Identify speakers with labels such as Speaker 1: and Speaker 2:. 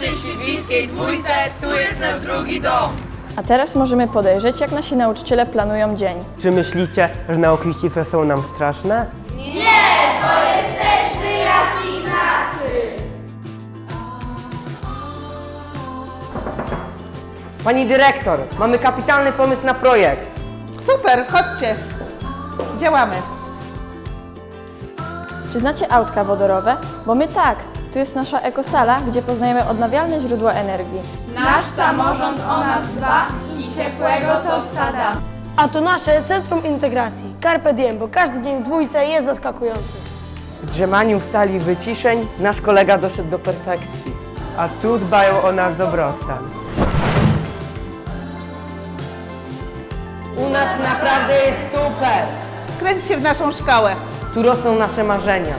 Speaker 1: naszej świdwińskiej dwójce, tu jest nasz drugi dom.
Speaker 2: A teraz możemy podejrzeć, jak nasi nauczyciele planują dzień.
Speaker 3: Czy myślicie, że nauki ścisłe są nam straszne?
Speaker 4: Pani dyrektor, mamy kapitalny pomysł na projekt.
Speaker 5: Super, chodźcie. Działamy.
Speaker 2: Czy znacie autka wodorowe? Bo my tak. Tu jest nasza ekosala, gdzie poznajemy odnawialne źródła energii.
Speaker 1: Nasz samorząd o nas dba i ciepłego tostada.
Speaker 6: A to nasze Centrum Integracji. Carpe diem, bo każdy dzień w dwójce jest zaskakujący.
Speaker 4: W drzemaniu w sali wyciszeń nasz kolega doszedł do perfekcji.
Speaker 3: A tu dbają o nasz dobrostan.
Speaker 4: U nas naprawdę jest super!
Speaker 5: Kręć się w naszą szkołę.
Speaker 4: Tu rosną nasze marzenia.